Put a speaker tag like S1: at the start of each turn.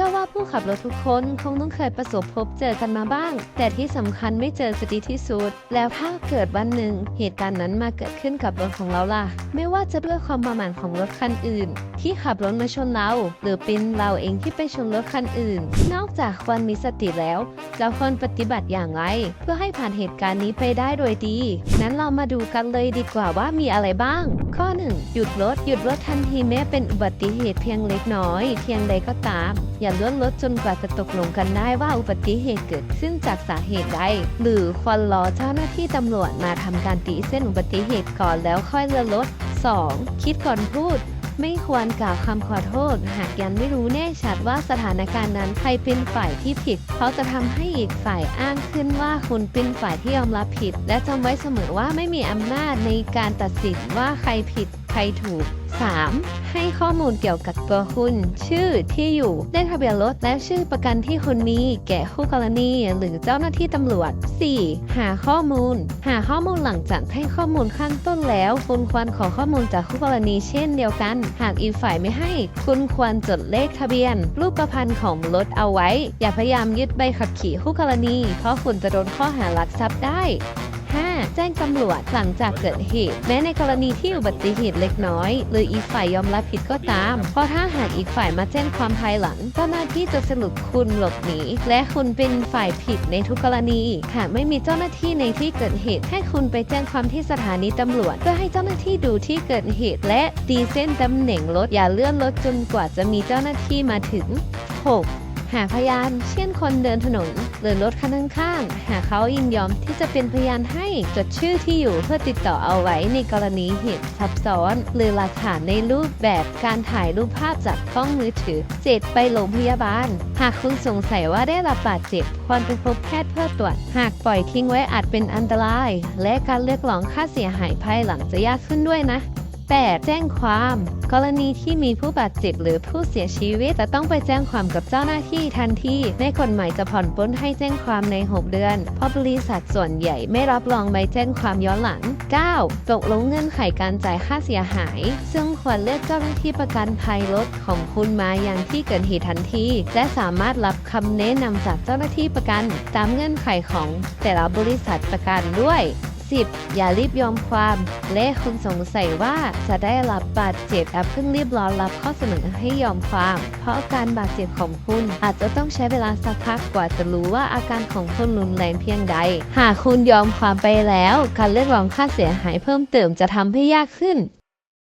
S1: ชื่อว่าผู้ขับรถทุกคนคงต้องเคยประสบพบเจอกันมาบ้าง แต่ที่สำคัญไม่เจอจะดีที่สุด แล้วถ้าเกิดวันหนึ่งเหตุการณ์นั้นมาเกิดขึ้นกับรถของเราล่ะ ไม่ว่าจะด้วยความประมาทของรถคันอื่น ที่ขับรถมาชนเรา หรือเป็นเราเองที่ไปชนรถคันอื่น นอกจากควรมีสติแล้วจะควรปฏิบัติอย่างไร เพื่อให้ผ่านเหตุการณ์นี้ไปได้โดยดี นั้นเรามาดูกันเลยดีกว่าว่ามีอะไรบ้าง ข้อ 1 หยุดรถหยุดรถทันทีแม้เป็นอุบัติเหตุเพียงเล็กน้อย เพียงใดก็ตามอย่าเลื่อนรถจนกว่าจะตกลงกันได้ว่าอุบัติเหตุเกิดขึ้นจากสาเหตุใด หรือควรรอเจ้าหน้าที่ตำรวจมาทำการตีเส้นอุบัติเหตุก่อนแล้วค่อยเลื่อนรถ 2. คิดก่อนพูดไม่ควรกล่าวคำขอโทษ หากยังไม่รู้แน่ชัดว่าสถานการณ์นั้นใครเป็นฝ่ายที่ผิดเพราจะทำให้อีกฝ่ายอ้างขึ้นว่าคุณเป็นฝ่ายที่ยอมรับผิด และจำไว้เสมอว่าไม่มีอำนาจในการตัดสินว่าใครผิดใครถูก 3. ให้ข้อมูลเกี่ยวกับตัวคุณ ชื่อที่อยู่เลขทะเบียนรถและชื่อประกันที่คุณมีแก่คู่กรณีหรือเจ้าหน้าที่ตำรวจ 4. หาข้อมูล หาข้อมูลหลังจากให้ข้อมูลข้างต้นแล้ว คุณควรขอข้อมูลจากคู่กรณีเช่นเดียวกัน หากอีกฝ่ายไม่ให้ คุณควรจดเลขทะเบียน รูปประพันธ์ของรถเอาไว้ อย่าพยายามยึดใบขับขี่คู่กรณี เพราะคุณจะโดนข้อหารักทรัพย์ได้ แจ้งตำรวจหลังจากเกิดเหตุ แม้ในกรณีที่อุบัติเหตุเล็กน้อย หรืออีกฝ่ายยอมรับผิดก็ตาม เพราะถ้าหากอีกฝ่ายมาแจ้งความภายหลัง เจ้าหน้าที่จะสรุปคุณหลบหนี และคุณเป็นฝ่ายผิดในทุกกรณี หากไม่มีเจ้าหน้าที่ในที่เกิดเหตุ ให้คุณไปแจ้งความที่สถานีตำรวจเพื่อให้เจ้าหน้าที่ดูที่เกิดเหตุ และตีเส้นตำแหน่งรถอย่าเลื่อนรถจนกว่าจะมีเจ้าหน้าที่มาถึง 6. หาพยาน เช่นคนเดินถนน หรือรถคันข้างๆหากเขายินยอมที่จะเป็นพยานให้จดชื่อที่อยู่เพื่อติดต่อเอาไว้ในกรณีเหตุซับซ้อน หรือหลักฐานในรูปแบบการถ่ายรูปภาพจากกล้องมือถือ 7. ไปโรงพยาบาล หากคุณสงสัยว่าได้รับบาดเจ็บควรไปพบแพทย์เพื่อตรวจ หากปล่อยทิ้งไว้อาจเป็นอันตราย และการเรียกร้องค่าเสียหายภายหลังจะยากขึ้นด้วยนะ 8. แจ้งความ กรณีที่มีผู้บาดเจ็บหรือผู้เสียชีวิตจะต้องไปแจ้งความกับเจ้าหน้าที่ทันทีในกฎหมายจะผ่อนปลนให้แจ้งความใน 6 เดือน เพราะบริษัทส่วนใหญ่ไม่รับรองใบแจ้งความย้อนหลัง 9. ตกลงเงื่อนไขการจ่ายค่าเสียหาย ซึ่งควรเลือกเจ้าหน้าที่ประกันภัยรถของคุณมาอย่างที่เกิดเหตุทันที และสามารถรับคำแนะนำจากเจ้าหน้าที่ประกัน ตามเงื่อนไขของแต่ละบริษัทประกันด้วย 30 อย่ารีบยอมความ และคุณสงสัยว่าจะได้รับบาดเจ็บแอปเพิ่งรีบร้อนรับข้อเสนอให้ยอมความ เพราะอาการบาดเจ็บของคุณ อาจจะต้องใช้เวลาสักพักกว่าจะรู้ว่าอาการของคุณรุนแรงเพียงใด หากคุณยอมความไปแล้ว การเรียกร้องค่าเสียหายเพิ่มเติมจะทำให้ยากขึ้น